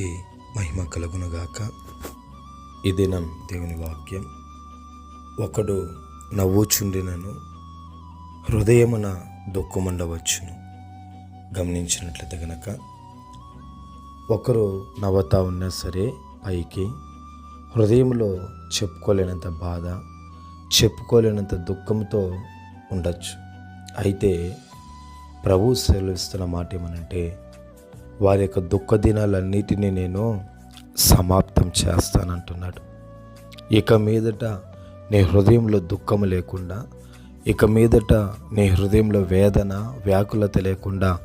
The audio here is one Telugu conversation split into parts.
దేవునికి మహిమ కలుగునుగాక. ఈ దినం దేవుని వాక్యం. ఒకడు నవ్వుచుండినను హృదయమున దుఃఖముండవచ్చును. గమనించినట్లయితే గనక ఒకరు నవ్వుతా ఉన్నా సరే పైకి హృదయంలో చెప్పుకోలేనంత బాధ చెప్పుకోలేనంత దుఃఖంతో ఉండొచ్చు. అయితే ప్రభు సెలవిస్తున్న మాట ఏమనంటే వారి యొక్క దుఃఖ దినాలన్నిటినీ నేను సమాప్తం చేస్తానంటున్నాడు. ఇక మీదట నీ హృదయంలో దుఃఖం లేకుండా ఇక మీదట నీ హృదయంలో వేదన వ్యాకులత లేకుండా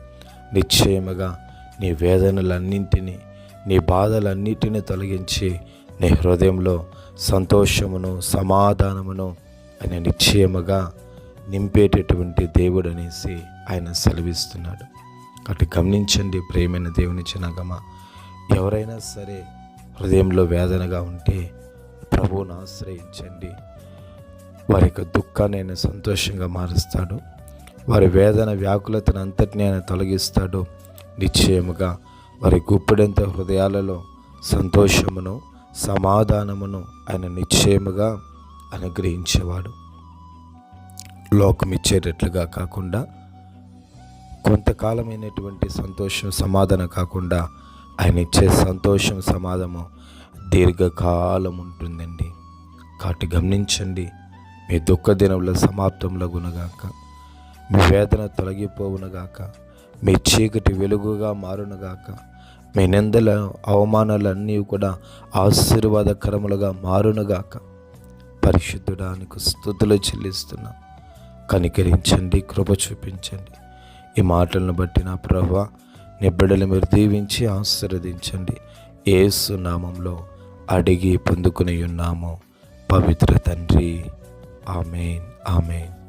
నిశ్చయముగా నీ వేదనలన్నింటినీ నీ బాధలన్నిటిని తొలగించి నీ హృదయంలో సంతోషమును సమాధానమును ఆయన నిశ్చయముగా నింపేటటువంటి దేవుడు అనేసి ఆయన సెలవిస్తున్నాడు. అటు గమనించండి ప్రేమైన దేవుని చిన్నగమ ఎవరైనా సరే హృదయంలో వేదనగా ఉంటే ప్రభువును ఆశ్రయించండి. వారి యొక్క దుఃఖాన్ని ఆయన సంతోషంగా మారుస్తాడు. వారి వేదన వ్యాకులతను అంతటిని ఆయన తొలగిస్తాడు. నిశ్చయముగా వారి గుప్పెడంత హృదయాలలో సంతోషమును సమాధానమును ఆయన నిశ్చయముగా అనుగ్రహించేవాడు. లోకమిచ్చేటట్లుగా కాకుండా కొంతకాలమైనటువంటి సంతోషం సమాధానం కాకుండా ఆయన ఇచ్చే సంతోషం సమాధానం దీర్ఘకాలం ఉంటుందండి కాటి గమనించండి మీ దుఃఖ దినంలో సమాప్తంలో గునగాక మీ వేదన తొలగిపోవునగాక మీ చీకటి వెలుగుగా మారునుగాక మీ నిందల అవమానాలన్నీ కూడా ఆశీర్వాదకరములుగా మారునుగాక పరిశుద్ధుడానికి స్థుతులు చెల్లిస్తున్నా. కనికరించండి కృప చూపించండి. ఈ మాటలను బట్టి నా ప్రభా నీ బిడ్డలు మీరు దీవించి ఆశీర్వదించండి. ఏసు నామంలో అడిగి పొందుకుని ఉన్నాము. పవిత్ర తండ్రి. ఆమెన్. ఆమెన్.